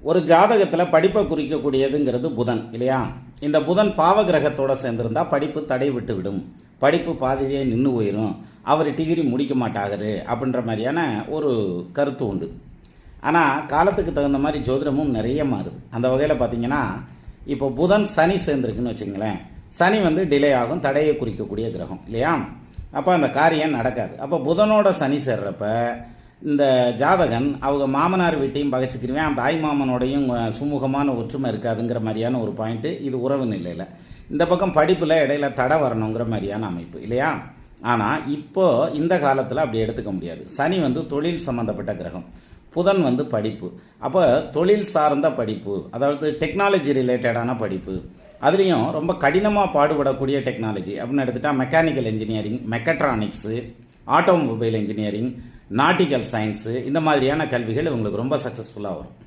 ஒரு ஜாதகத்தில் படிப்பை குறிக்கக்கூடியதுங்கிறது புதன் இல்லையா? இந்த புதன் பாவ கிரகத்தோட சேர்ந்திருந்தா படிப்பு தடை விட்டு விடும் படிப்பு பாதியிலே நின்று போயிடும் அவர் டிகிரி முடிக்க மாட்டாரு அப்படின்ற மாதிரியான ஒரு கருத்து உண்டு. ஆனால் காலத்துக்கு தகுந்த மாதிரி ஜோதிடமும் நிறைய மாறுது. அந்த வகையில் பார்த்தீங்கன்னா இப்போ புதன் சனி சேர்ந்துருக்குன்னு வச்சுங்களேன் சனி வந்து டிலே ஆகும் தடையை குறிக்கக்கூடிய கிரகம் இல்லையா? அப்போ அந்த காரியம் நடக்காது. அப்போ புதனோட சனி சேர்றப்ப இந்த ஜாதகன் அவங்க மாமனார் வீட்டையும் பகைச்சிக்கிருவேன். தாய் மாமனோடையும் சுமூகமான ஒற்றுமை இருக்காதுங்கிற மாதிரியான ஒரு பாயிண்ட்டு இது உறவு நிலையில். இந்த பக்கம் படிப்பில் இடையில தடை வரணுங்கிற மாதிரியான அமைப்பு இல்லையா? ஆனால் இப்போ இந்த காலத்தில் அப்படி எடுத்துக்க முடியாது. சனி வந்து தொழில் சம்மந்தப்பட்ட கிரகம். புதன் வந்து படிப்பு. அப்போ தொழில் சார்ந்த படிப்பு அதாவது டெக்னாலஜி ரிலேட்டடான படிப்பு அதுலேயும் ரொம்ப கடினமாக பாடுபடக்கூடிய டெக்னாலஜி அப்படின்னு எடுத்துட்டால் mechanical engineering mechatronics automobile engineering nautical science இந்த மாதிரியான கல்விகள் இவங்களுக்கு ரொம்ப சக்ஸஸ்ஃபுல்லாக வரும்.